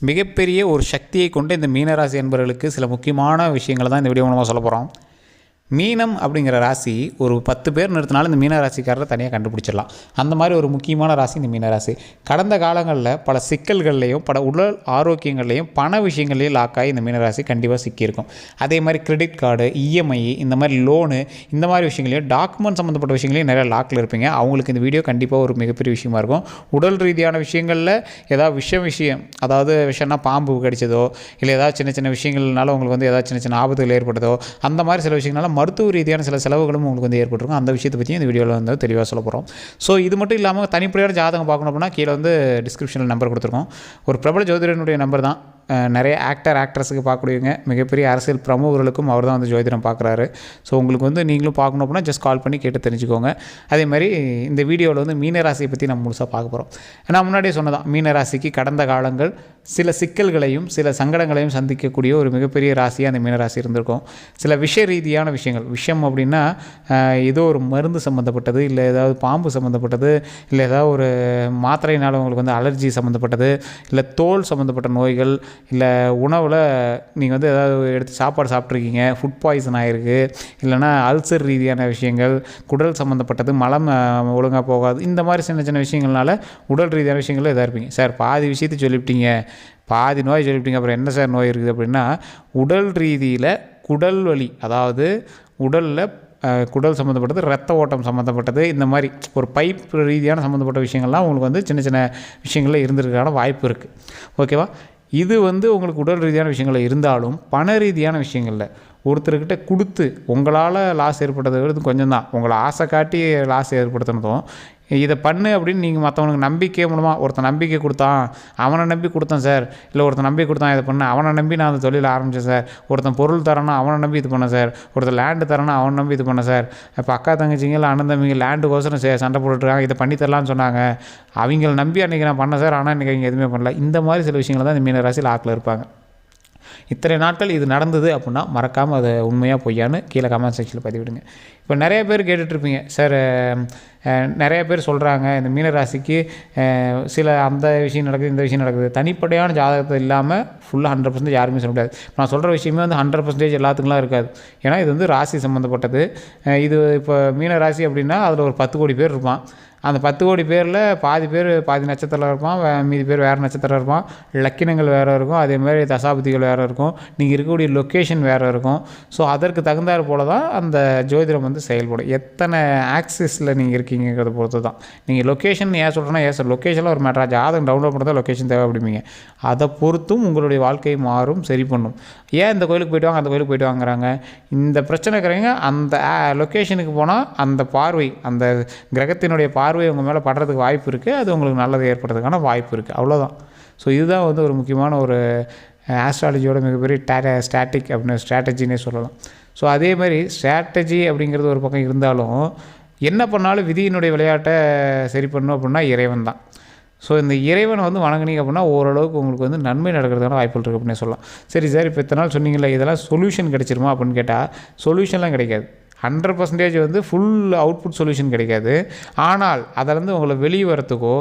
மிகப்பெரிய ஒரு சக்தியை கொண்ட இந்த மீனராசி என்பவர்களுக்கு சில முக்கியமான விஷயங்களை தான் இந்த வீடியோ மூலமாக சொல்ல போகிறோம் மீனம் அப்படிங்கிற ராசி ஒரு பத்து பேர் நிறுத்தினாலும் இந்த மீன ராசிக்காரரை தனியாக கண்டுபிடிச்சிடலாம். அந்த மாதிரி ஒரு முக்கியமான ராசி இந்த மீனராசி கடந்த காலங்களில் பல சிக்கல்கள்லையும் பல உடல் ஆரோக்கியங்கள்லையும் பண விஷயங்கள்லையும் லாக்காகி இந்த இந்த மீனராசி கண்டிப்பாக சிக்கியிருக்கும். அதே மாதிரி கிரெடிட் கார்டு இஎம்ஐ இந்த மாதிரி லோனு இந்த மாதிரி விஷயங்களையும் டாக்குமெண்ட் சம்மந்தப்பட்ட விஷயங்களையும் நிறைய லாக்கில் இருப்பீங்க. அவங்களுக்கு இந்த வீடியோ கண்டிப்பாக ஒரு மிகப்பெரிய விஷயமா இருக்கும். உடல் ரீதியான விஷயங்களில் ஏதாவது விஷம் விஷயம் அதாவது விஷயம்னா பாம்பு கடிச்சதோ இல்லை ஏதாவது சின்ன சின்ன விஷயங்கள்னால உங்களுக்கு வந்து ஏதாவது சின்ன சின்ன ஆபத்துகள் ஏற்பட்டதோ அந்த மாதிரி சில விஷயங்களால மருத்துவ ரீதியான சில செலவுகளும் உங்களுக்கு வந்து ஏற்பட்டிருக்கும். அந்த விஷயத்தை பற்றி இந்த வீடியோவில் வந்து தெளிவாக சொல்ல போகிறோம் ஸோ இது மட்டும் இல்லாமல் தனிப்படையான ஜாதகம் பார்க்கணும் அப்படின்னா கீழே வந்து டிஸ்கிரிப்ஷனில் நம்பர் கொடுத்துருக்கோம். ஒரு பிரபல ஜோதிடனுடைய நம்பர் தான். நிறைய ஆக்டர் ஆக்ட்ரஸுக்கு பார்க்கக்கூடியவங்க மிகப்பெரிய அரசியல் பிரமுகர்களுக்கும் அவர் தான் வந்து ஜோதிடம் பார்க்குறாரு. ஸோ உங்களுக்கு வந்து நீங்களும் பார்க்கணும் அப்படின்னா ஜஸ்ட் கால் பண்ணி கேட்டு தெரிஞ்சுக்கோங்க. அதே மாதிரி இந்த வீடியோவில் வந்து மீனராசியை பற்றி நம்ம முழுசாக பார்க்க போகிறோம் நான் முன்னாடியே சொன்னதான் மீனராசிக்கு கடந்த காலங்கள் சில சிக்கல்களையும் சில சங்கடங்களையும் சந்திக்கக்கூடிய ஒரு மிகப்பெரிய ராசியாக அந்த மீனராசி இருந்திருக்கும். சில விஷ ரீதியான விஷயங்கள். விஷயம் அப்படின்னா ஏதோ ஒரு மருந்து சம்மந்தப்பட்டது இல்லை ஏதாவது பாம்பு சம்மந்தப்பட்டது இல்லை ஏதாவது ஒரு மாத்திரையினால் உங்களுக்கு வந்து அலர்ஜி சம்மந்தப்பட்டது இல்லை தோல் சம்மந்தப்பட்ட நோய்கள் இல்லை உணவில் நீங்கள் வந்து ஏதாவது எடுத்து சாப்பாடு சாப்பிட்ருக்கீங்க ஃபுட் பாய்சன் ஆகிருக்கு இல்லைன்னா அல்சர் ரீதியான விஷயங்கள் குடல் சம்மந்தப்பட்டது மலம் ஒழுங்காக போகாது இந்த மாதிரி சின்ன சின்ன விஷயங்கள்னால உடல் ரீதியான விஷயங்கள் இதாக இருப்பீங்க. சார் பாதி விஷயத்தை சொல்லிவிட்டீங்க. பாதி நோய் சொல்லிவிட்டீங்க அப்புறம் என்ன சார் நோய் இருக்குது அப்படின்னா உடல் ரீதியில் குடல் வலி அதாவது உடலில் குடல் சம்மந்தப்பட்டது ரத்த ஓட்டம் சம்மந்தப்பட்டது இந்த மாதிரி ஒரு பைப் ரீதியான சம்மந்தப்பட்ட விஷயங்கள்லாம் உங்களுக்கு வந்து சின்ன சின்ன விஷயங்களில் இருந்திருக்கான வாய்ப்பு இருக்குது ஓகேவா? இது வந்து உங்களுக்கு உடல் ரீதியான விஷயங்களில் இருந்தாலும் பண ரீதியான விஷயங்களில் ஒருத்தர்கிட்ட கொடுத்து உங்களால் லாஸ் ஏற்படுறது கொஞ்சம் தான் உங்களை ஆசை காட்டி லாஸ் ஏற்படுத்தினதும் இதை பண்ணு அப்படின்னு நீங்கள் மற்றவனுக்கு நம்பிக்கை மூலமாக ஒருத்தன் நம்பிக்கை கொடுத்தான் அவனை நம்பி கொடுத்தேன் சார். இல்லை ஒருத்தன் நம்பி கொடுத்தான் இதை பண்ண அவனை நம்பி நான் அந்த தொழில் ஆரம்பித்தேன் சார். ஒருத்தன் பொருள் தரேன்னா அவனை நம்பி இது பண்ணேன் சார். ஒருத்தன் லேண்டு தரேன்னா அவனை நம்பி இது பண்ணேன் சார். இப்போ அக்கா தங்கச்சிங்க இல்லை அண்ணன் தம்பிங்க லேண்டுக்கோசரம் சே சண்டை போட்டுருக்காங்க இதை பண்ணி தரலான்னு சொன்னாங்க. அவங்கள நம்பி அன்றைக்கி நான் பண்ணேன் சார் ஆனால் இன்றைக்கி அவங்க எதுவுமே பண்ணல. இந்த மாதிரி சில விஷயங்கள் தான் இந்த மீன ராசி இருப்பாங்க. இத்தனை நாட்கள் இது நடந்தது அப்படின்னா மறக்காமல் அதை உண்மையாக பொய்யான்னு கீழே கமெண்ட் செக்ஷனில் பதிவிடுங்க. இப்போ நிறைய பேர் கேட்டுட்ருப்பீங்க சார் நிறைய பேர் சொல்கிறாங்க இந்த மீனராசிக்கு சில அந்த விஷயம் நடக்குது இந்த விஷயம் நடக்குது. தனிப்படையான ஜாதகத்தை இல்லாமல் ஃபுல்லாக ஹண்ட்ரட் பர்சன்டேஜ் யாருமே சொல்ல முடியாது. நான் சொல்கிற விஷயமே வந்து ஹண்ட்ரட் பர்சன்டேஜ் எல்லாத்துக்குலாம் இருக்காது. ஏன்னா இது வந்து ராசி சம்மந்தப்பட்டது இது இப்போ மீன ராசி அப்படின்னா அதில் ஒரு பத்து கோடி பேர் இருப்பான். அந்த பத்து கோடி பேரில் பாதி பேர் பாதி நட்சத்திரம் இருப்பான். மீதி பேர் வேறு நட்சத்திரம் இருப்பான். லக்கினங்கள் வேறு இருக்கும். அதே மாதிரி தசாபதிகள் வேறு இருக்கும். நீங்கள் இருக்கக்கூடிய லொக்கேஷன் வேறு இருக்கும். ஸோ அதற்கு தகுந்தாற் போல தான் அந்த ஜோதிடம் வந்து செயல்படும். எத்தனை ஆக்சிஸில் நீங்கள் இருக்கீங்கிறத பொறுத்து தான் நீங்கள் லொக்கேஷன் ஏன் சொல்கிறேன்னா ஏன் சார் லொக்கேஷனில் ஒரு மேட்டரா ஜாதகம் டவுன்லோட் பண்ணுறதா லொக்கேஷன் தேவைப்படுவீங்க அதை பொறுத்தும் உங்களுடைய வாழ்க்கை மாறும் சரி பண்ணும். ஏன் இந்த கோயிலுக்கு போயிட்டு வாங்க அந்த கோயிலுக்கு போயிட்டு வாங்குறாங்க? இந்த பிரச்சனை இருக்கிறவங்க அந்த லொக்கேஷனுக்கு போனால் அந்த பார்வை அந்த கிரகத்தினுடைய பார்வை உங்கள் மேலே படுறதுக்கு வாய்ப்பு இருக்குது அது உங்களுக்கு நல்லது ஏற்படுறதுக்கான வாய்ப்பு இருக்குது அவ்வளோதான் ஸோ இதுதான் வந்து ஒரு முக்கியமான ஒரு ஆஸ்ட்ராலஜியோட மிகப்பெரிய டே ஸ்டாட்டிக் அப்படின்னு ஸ்ட்ராட்டஜினே சொல்லலாம். ஸோ அதே மாதிரி ஸ்ட்ராட்டஜி அப்படிங்கிறது ஒரு பக்கம் இருந்தாலும் என்ன பண்ணாலும் விதியினுடைய விளையாட்டை சரி பண்ணணும் அப்படின்னா இறைவன் தான். ஸோ இந்த இறைவனை வந்து வணங்குனீங்க அப்படின்னா ஓரளவுக்கு உங்களுக்கு வந்து நன்மை நடக்கிறதுக்கான வாய்ப்புகள் இருக்குது அப்படின்னு சொல்லலாம். சரி சார் இப்போ இத்தனை நாள் சொன்னீங்களே இதெல்லாம் சொல்யூஷன் கிடச்சிருமா அப்படின்னு கேட்டால் சொல்யூஷன்லாம் கிடைக்காது. ஹண்ட்ரட் பர்சன்டேஜ் வந்து ஃபுல் அவுட்புட் சொல்யூஷன் கிடைக்காது. ஆனால் அதிலேருந்து உங்களை வெளியே வரத்துக்கோ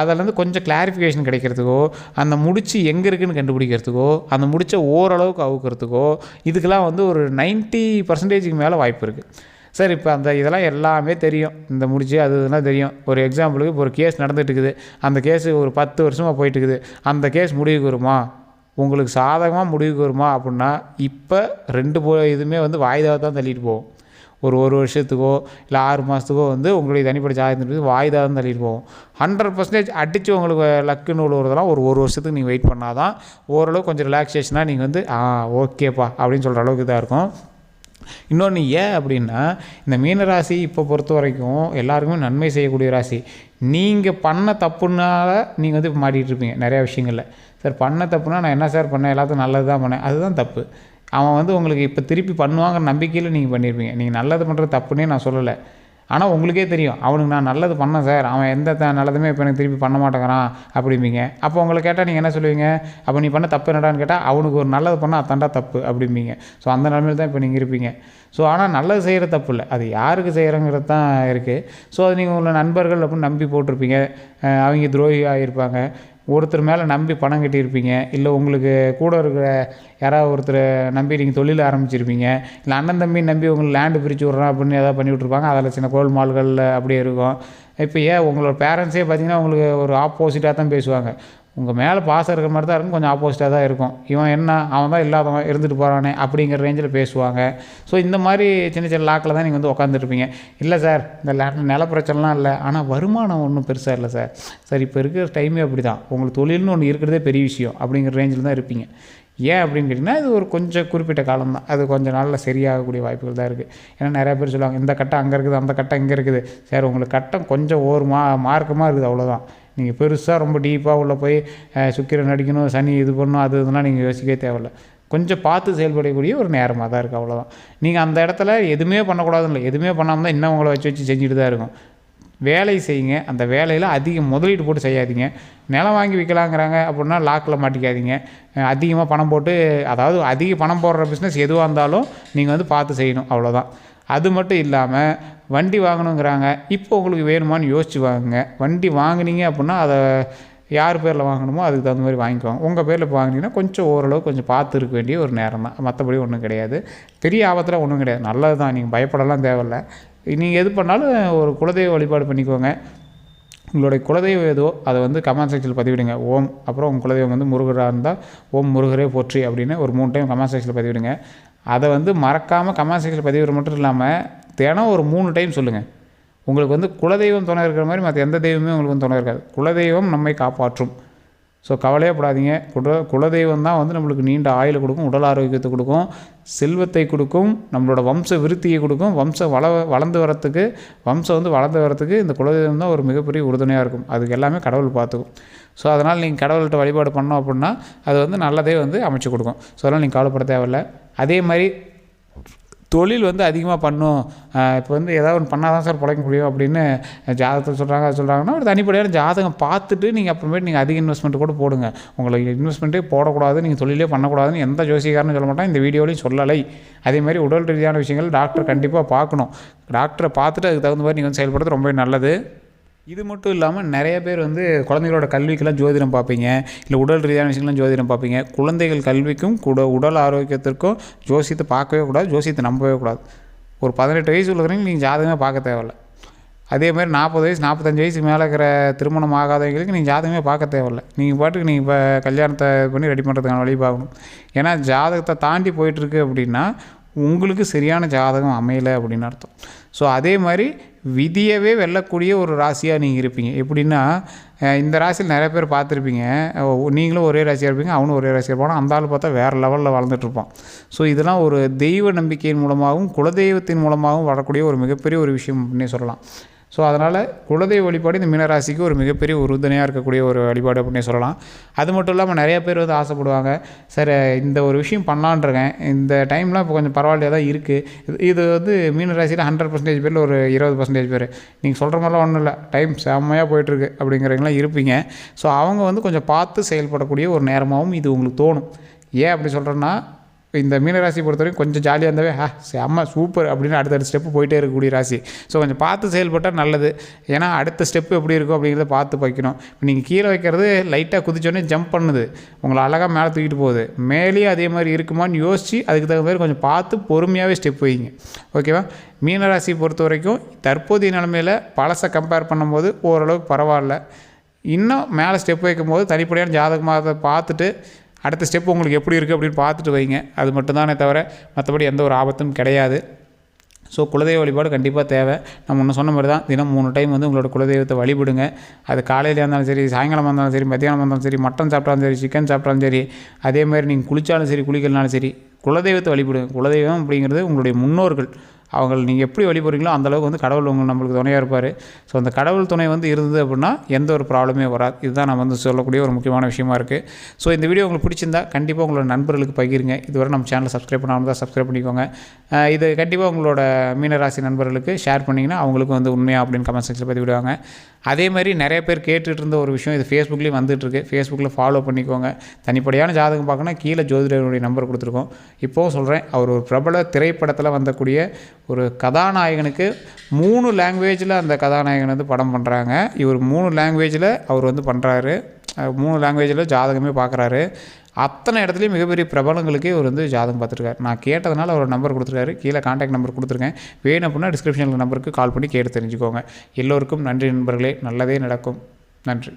அதிலேருந்து கொஞ்சம் கிளாரிஃபிகேஷன் கிடைக்கிறதுக்கோ அந்த முடிச்சு எங்கே இருக்குதுன்னு கண்டுபிடிக்கிறதுக்கோ அந்த முடிச்ச ஓரளவுக்கு அவுக்கிறதுக்கோ இதுக்கெல்லாம் வந்து ஒரு 90% பர்சன்டேஜுக்கு மேலே வாய்ப்பு இருக்குது சார் இப்போ அந்த இதெல்லாம் எல்லாமே தெரியும். இந்த முடிச்சு அது இதெல்லாம் தெரியும். ஒரு எக்ஸாம்பிளுக்கு இப்போ ஒரு கேஸ் நடந்துகிட்டு இருக்குது அந்த கேஸ் ஒரு பத்து வருஷமாக போயிட்டு இருக்குது அந்த கேஸ் முடிவுக்கு வருமா? உங்களுக்கு சாதகமாக முடிவுக்கு வருமா? அப்படின்னா இப்போ ரெண்டு போ இதுவுமே வந்து வாய்தாவை தான் தள்ளிட்டு போகும். ஒரு ஒரு வருஷத்துக்கோ இல்லை ஆறு மாதத்துக்கோ வந்து உங்களுடைய தனிப்பட்ட ஜாதகத்தின் வாய்தா தான் தள்ளிட்டு போகும் ஹண்ட்ரட் பர்சன்டேஜ் அடித்து உங்களுக்கு லக்குன்னு உழுவுறதெல்லாம் ஒரு ஒரு வருஷத்துக்கு நீங்கள் வெயிட் பண்ணால் தான் ஓரளவு கொஞ்சம் ரிலாக்ஸேஷனாக நீங்கள் வந்து ஆ ஓகேப்பா அப்படின்னு சொல்கிற அளவுக்கு இதாக இருக்கும். இன்னொன்று ஏன் அப்படின்னா இந்த மீன ராசி இப்போ பொறுத்த வரைக்கும் எல்லாருக்குமே நன்மை செய்யக்கூடிய ராசி. நீங்கள் பண்ண தப்புனால நீங்கள் வந்து இப்போ மாட்டிகிட்டு இருப்பீங்க நிறையா விஷயங்களில். சார் பண்ண தப்புனா நான் என்ன சார் பண்ணேன்? எல்லாத்துக்கும் நல்லது தான் பண்ணேன். அதுதான் தப்பு. அவன் வந்து உங்களுக்கு இப்போ திருப்பி பண்ணுவாங்கிற நம்பிக்கையில் நீங்கள் பண்ணியிருப்பீங்க நீங்கள் நல்லது பண்ணுறது தப்புன்னே நான் சொல்லலை. ஆனால் உங்களுக்கே தெரியும். அவனுக்கு நான் நல்லது பண்ணேன் சார். அவன் எந்த த நல்லதுமே இப்போ எனக்கு திருப்பி பண்ண மாட்டேங்கிறான் அப்படிம்பீங்க. அப்போ உங்களை கேட்டால் நீங்கள் என்ன சொல்லுவீங்க? அப்போ நீ பண்ண தப்பு என்னடான்னு கேட்டால் அவனுக்கு ஒரு நல்லது பண்ணால் அதான்டா தப்பு அப்படிம்பீங்க. ஸோ அந்த நிலமையில் தான் இப்போ நீங்கள் இருப்பீங்க. ஸோ ஆனால் நல்லது செய்கிற தப்பு இல்லை. அது யாருக்கு செய்கிறங்கிறது தான் இருக்குது ஸோ அது நீங்கள் உங்களை நண்பர்கள் அப்படின்னு நம்பி போட்டிருப்பீங்க. அவங்க துரோகி ஆகியிருப்பாங்க ஒருத்தர் மேலே நம்பி பணம் கட்டியிருப்பீங்க இல்லை உங்களுக்கு கூட இருக்கிற யாராவது ஒருத்தர் நம்பி நீங்கள் தொழில் ஆரம்பிச்சிருப்பீங்க இல்லை அண்ணன் தம்பி நம்பி உங்களுக்கு லேண்டு பிரித்து விட்றோம் அப்படின்னு ஏதாவது பண்ணி விட்ருப்பாங்க அதில் சின்ன கோல் மால்களில் அப்படியே இருக்கும். இப்போ ஏன் உங்களோட பேரண்ட்ஸே பார்த்தீங்கன்னா உங்களுக்கு ஒரு ஆப்போசிட்டாக தான் பேசுவாங்க. உங்கள் மேலே பாசம் இருக்கிற மாதிரி தான் இருக்கும் கொஞ்சம் ஆப்போசிட்டாக தான் இருக்கும். இவன் என்ன அவன் தான் இல்லாதவன் இருந்துட்டு போகிறானே அப்படிங்கிற ரேஞ்சில் பேசுவாங்க. ஸோ இந்த மாதிரி சின்ன சின்ன லாக்கில் தான் நீங்கள் வந்து உட்காந்துருப்பீங்க இல்லை சார் இந்த லேட்டில் நில பிரச்சனைலாம் இல்லை. ஆனால் வருமானம் ஒன்றும் பெருசாக இல்லை சார் சார் இப்போ இருக்கிற டைமே அப்படி தான் உங்களுக்கு தொழில்னு ஒன்று இருக்கிறதே பெரிய விஷயம் அப்படிங்கிற ரேஞ்சில் தான் இருப்பீங்க. ஏன் அப்படின்னு கேட்டிங்கன்னா இது ஒரு கொஞ்சம் குறிப்பிட்ட காலம் தான். அது கொஞ்சம் நாளில் சரியாகக்கூடிய வாய்ப்புகள் தான் இருக்குது ஏன்னா நிறையா பேர் சொல்லுவாங்க இந்த கட்டம் அங்கே இருக்குது அந்த கட்டம் இங்கே இருக்குது. சார் உங்களுக்கு கட்டம் கொஞ்சம் ஒரு மா மார்க்கமாக இருக்குது அவ்வளோதான் நீங்கள் பெருசாக ரொம்ப டீப்பாக உள்ளே போய் சுக்கிரன் அடிக்கணும் சனி இது பண்ணணும் அது இதெல்லாம் நீங்கள் யோசிக்கவே தேவையில்ல. கொஞ்சம் பார்த்து செயல்படக்கூடிய ஒரு நேரமாக தான் இருக்குது அவ்வளோதான் நீங்கள் அந்த இடத்துல எதுவுமே பண்ணக்கூடாதுன்னு இல்லை. எதுவுமே பண்ணாமல் தான் இன்னும் உங்களை வச்சு வச்சு செஞ்சுட்டு தான் இருக்கும். வேலை செய்யுங்க. அந்த வேலையில் அதிக முதலீடு போட்டு செய்யாதீங்க. நிலம் வாங்கி விற்கலாங்கிறாங்க அப்படின்னா லாக்கில் மாட்டிக்காதீங்க. அதிகமாக பணம் போட்டு அதாவது அதிக பணம் போடுற பிஸ்னஸ் எதுவாக இருந்தாலும் நீங்கள் வந்து பார்த்து செய்யணும். அவ்வளோதான் அது மட்டும் இல்லாமல் வண்டி வாங்கணுங்கிறாங்க. இப்போ உங்களுக்கு வேணுமான்னு யோசிச்சு வாங்குங்க. வண்டி வாங்குனீங்க அப்படின்னா அதை யார் பேரில் வாங்கணுமோ அதுக்கு தகுந்த மாதிரி வாங்கிக்குவாங்க. உங்கள் பேரில் இப்போ வாங்கினீங்கன்னா கொஞ்சம் ஓரளவு கொஞ்சம் பார்த்து இருக்க வேண்டிய ஒரு நேரம் தான். மற்றபடி ஒன்றும் கிடையாது. பெரிய ஆபத்தில் ஒன்றும் கிடையாது. நல்லது தான் நீங்கள் பயப்படலாம் தேவையில்ல. நீங்கள் எது பண்ணாலும் ஒரு குலதெய்வ வழிபாடு பண்ணிக்கோங்க. உங்களுடைய குலதெய்வம் ஏதோ அதை வந்து கமெண்ட் செக்ஷனில் பதிவிடுங்க. ஓம் அப்புறம் உங்கள் குலதெய்வம் வந்து முருகராக இருந்தால் ஓம் முருகரே போற்றி அப்படின்னு ஒரு மூணு டைம் கமெண்ட் செக்ஷனில் பதிவிடுங்க. அதை வந்து மறக்காமல் கமெண்ட் செக்ஷனில் பதிவிட மட்டும் இல்லாமல் தினம் ஒரு மூணு டைம் சொல்லுங்கள் உங்களுக்கு வந்து குலதெய்வம் துணை இருக்கிற மாதிரி மற்ற எந்த தெய்வமே உங்களுக்கு வந்து துணை இருக்காது. குலதெய்வம் நம்மை காப்பாற்றும். ஸோ கவலையே படாதீங்க குல குலதெய்வம் தான் வந்து நம்மளுக்கு நீண்ட ஆயுளை கொடுக்கும் உடல் ஆரோக்கியத்தை கொடுக்கும் செல்வத்தை கொடுக்கும் நம்மளோட வம்ச விருத்தியை கொடுக்கும் வம்சம் வள வளர்ந்து வரத்துக்கு வம்சம் வந்து வளர்ந்து வரத்துக்கு இந்த குலதெய்வம் தான் ஒரு மிகப்பெரிய உறுதுணையாக இருக்கும். அதுக்கு எல்லாமே கடவுள் பார்த்துக்கும். ஸோ அதனால் நீங்கள் கடவுள்கிட்ட வழிபாடு பண்ணோம் அப்படின்னா அது வந்து நல்லதே வந்து அமைச்சு கொடுக்கும். ஸோ அதனால் நீங்கள் கவலைப்பட தேவையில்ல. அதே மாதிரி தொழில் வந்து அதிகமாக பண்ணும். இப்போ வந்து ஏதாவது ஒன்று பண்ணால் தான் சார் பிழைக்க முடியும் அப்படின்னு ஜாதகத்தில் சொல்கிறாங்க அது சொல்கிறாங்கன்னா ஒரு தனிப்படையான ஜாதகம் பார்த்துட்டு நீங்கள் அப்புறமேட்டு நீங்கள் அதிக இன்வெஸ்ட்மெண்ட் கூட போடுங்க. உங்களுக்கு இன்வெஸ்ட்மெண்ட்டே போடக்கூடாது நீங்கள் தொழிலே பண்ணக்கூடாதுன்னு எந்த ஜோசிக்காரனு சொல்ல மாட்டோம் இந்த வீடியோலையும் சொல்லலை. அதே மாதிரி உடல் ரீதியான விஷயங்கள் டாக்டர் கண்டிப்பாக பார்க்கணும். டாக்டரை பார்த்துட்டு அதுக்கு தகுந்த மாதிரி நீங்கள் வந்து செயல்படுறது ரொம்ப நல்லது. இது மட்டும் இல்லாமல் நிறைய பேர் வந்து குழந்தைகளோட கல்விக்கெல்லாம் ஜோதிடம் பார்ப்பீங்க. இல்லை உடல் ரீதியான விஷயங்கள்லாம் ஜோதிடம் பார்ப்பீங்க. குழந்தைகள் கல்விக்கும் கூட உடல் ஆரோக்கியத்திற்கும் ஜோசியத்தை பார்க்கவே கூடாது ஜோசியத்தை நம்பவே கூடாது. ஒரு பதினெட்டு வயசு உள்ளவரையும் நீங்கள் ஜாதகமே பார்க்க தேவையில்ல. அதே மாதிரி நாற்பது வயசு நாற்பத்தஞ்சு வயசு மேலே இருக்கிற திருமணம் ஆகாதவங்களுக்கு நீங்கள் ஜாதகமே பார்க்க தேவையில்ல. நீங்கள் பாட்டுக்கு நீங்கள் இப்போ கல்யாணத்தை பண்ணி ரெடி பண்ணுறதுக்கான வழி பார்க்கணும். ஏன்னா ஜாதகத்தை தாண்டி போயிட்டுருக்கு அப்படின்னா உங்களுக்கு சரியான ஜாதகம் அமையலை அப்படின்னு அர்த்தம். ஸோ அதே மாதிரி விதியவே வெல்லக்கூடிய ஒரு ராசியாக நீங்கள் இருப்பீங்க. எப்படின்னா இந்த ராசியில் நிறைய பேர் பார்த்துருப்பீங்க. நீங்களும் ஒரே ராசியாக இருப்பீங்க அவனும் ஒரே ராசியாக இருப்பான். அந்த ஆள் பார்த்தா வேறு லெவலில் வளர்ந்துட்டுருப்பான் ஸோ இதெல்லாம் ஒரு தெய்வ நம்பிக்கையின் மூலமாகவும் குலதெய்வத்தின் மூலமாகவும் வரக்கூடிய ஒரு மிகப்பெரிய ஒரு விஷயம் அப்படின்னே சொல்லலாம். ஸோ அதனால் குலதெய்வ வழிபாடு இந்த மீனராசிக்கு ஒரு மிகப்பெரிய உறுதுணையாக இருக்கக்கூடிய ஒரு வழிபாடு அப்படின்னே சொல்லலாம். அது மட்டும் இல்லாமல் நிறைய பேர் வந்து ஆசைப்படுவாங்க சார் இந்த ஒரு விஷயம் பண்ணலான்ருக்கேன் இந்த டைம்லாம் இப்போ கொஞ்சம் பரவாயில்லையாக தான் இருக்குது இது வந்து மீனராசியில் ஹண்ட்ரட் பர்சன்டேஜ் பேரில் ஒரு இருபது பர்சன்டேஜ் பேர். நீங்கள் சொல்கிற மாதிரிலாம் ஒன்றும் இல்லை. டைம் செம்மையாக போயிட்டுருக்கு அப்படிங்கிறவங்களாம் இருப்பீங்க. ஸோ அவங்க வந்து கொஞ்சம் பார்த்து செயல்படக்கூடிய ஒரு நேரமாகவும் இது உங்களுக்கு தோணும். ஏன் அப்படி சொல்கிறேன்னா இந்த மீனராசி பொறுத்தவரைக்கும் கொஞ்சம் ஜாலியாக இருந்தாவே ஹா செம்ம சூப்பர் அப்படின்னு அடுத்தடுத்த ஸ்டெப்பு போயிட்டே இருக்கக்கூடிய ராசி. ஸோ கொஞ்சம் பார்த்து செயல்பட்டால் நல்லது. ஏன்னா அடுத்த ஸ்டெப்பு எப்படி இருக்கும் அப்படிங்கிறத பார்த்து வைக்கணும் இப்போ நீங்கள் கீழே வைக்கிறது லைட்டாக குதிச்சோடனே ஜம்ப் பண்ணுது. உங்களை அழகாக மேலே தூக்கிட்டு போகுது. மேலேயும் அதே மாதிரி இருக்குமான்னு யோசித்து அதுக்கு தகுந்த மாதிரி கொஞ்சம் பார்த்து பொறுமையாகவே ஸ்டெப் வைங்க. ஓகேவா மீனராசி பொறுத்த வரைக்கும் தற்போதைய நிலமையில் பழசை கம்பேர் பண்ணும்போது ஓரளவுக்கு பரவாயில்ல. இன்னும் மேலே ஸ்டெப் வைக்கும்போது தனிப்படையான ஜாதகமாக பார்த்துட்டு அடுத்த ஸ்டெப் உங்களுக்கு எப்படி இருக்குது அப்படின்னு பார்த்துட்டு வைங்க. அது மட்டும்தானே தவிர மற்றபடி எந்த ஒரு ஆபத்தும் கிடையாது. ஸோ குலதெய்வ வழிபாடு கண்டிப்பாக தேவை. நம்ம ஒன்று சொன்ன மாதிரி தான் தினம் மூணு டைம் வந்து உங்களோட குலதெய்வத்தை வழிபடுங்க. அது காலையில் இருந்தாலும் சரி சாயங்காலமாக இருந்தாலும் சரி மத்தியானம் இருந்தாலும் சரி மட்டன் சாப்பிட்டாலும் சரி சிக்கன் சாப்பிட்டாலும் சரி அதே மாதிரி நீங்கள் குளித்தாலும் சரி குளிக்கலனாலும் சரி குலதெய்வத்தை வழிபடுங்க. குலதெய்வம் அப்படிங்கிறது உங்களுடைய முன்னோர்கள். அவங்க நீங்கள் எப்படி வழிபடுறீங்களோ அந்தளவுக்கு வந்து கடவுள் உங்களுக்கு நம்மளுக்கு துணையாக இருப்பார். ஸோ அந்த கடவுள் துணை வந்து இருந்தது அப்படின்னா எந்த ஒரு ப்ராப்ளமே வராது. இதுதான் நம்ம வந்து சொல்லக்கூடிய ஒரு முக்கியமான விஷயமா இருக்குது ஸோ இந்த வீடியோ உங்களுக்கு பிடிச்சிருந்தா கண்டிப்பாக உங்களோட நண்பர்களுக்கு பகிருங்க. இதுவரை நம்ம சேனலை சப்ஸ்கிரைப் பண்ணாமல் தான் சப்ஸ்கிரைப் பண்ணிக்கோங்க. இது கண்டிப்பாக உங்களோட மீனராசி நண்பர்களுக்கு ஷேர் பண்ணிங்கன்னா அவங்களுக்கும் வந்து உண்மையாக அப்படின்னு கமெண்ட் செக்ஷனில் பதிவிடுவாங்க. அதே மாதிரி நிறைய பேர் கேட்டுட்டு இருந்த ஒரு விஷயம் இது ஃபேஸ்புக்லேயும் வந்துட்டுருக்கு ஃபேஸ்புக்கில் ஃபாலோ பண்ணிக்கோங்க. தனிப்படையான ஜாதகம் பார்க்கணும் கீழே ஜோதிடருடைய நம்பர் கொடுத்துருக்கோம். இப்போவும் சொல்கிறேன் அவர் ஒரு பிரபல திரைப்படத்தில் வந்தக்கூடிய ஒரு கதாநாயகனுக்கு மூணு லாங்குவேஜில் அந்த கதாநாயகன் வந்து படம் பண்ணுறாங்க இவர் மூணு லாங்குவேஜில் அவர் வந்து பண்ணுறாரு மூணு லாங்குவேஜில் ஜாதகமே பார்க்குறாரு அத்தனை இடத்துலையும் மிகப்பெரிய பிரபலங்களுக்கே இவர் வந்து ஜாதகம் பார்த்துருக்காரு. நான் கேட்டதுனால அவர் நம்பர் கொடுத்துருக்காரு. கீழே காண்டாக்ட் நம்பர் கொடுத்துருக்கேன். வேணும் அப்படின்னா டிஸ்கிரிப்ஷனில் நம்பருக்கு கால் பண்ணி கேட்டு தெரிஞ்சுக்கோங்க. எல்லோருக்கும் நன்றி நண்பர்களே. நல்லதே நடக்கும். நன்றி.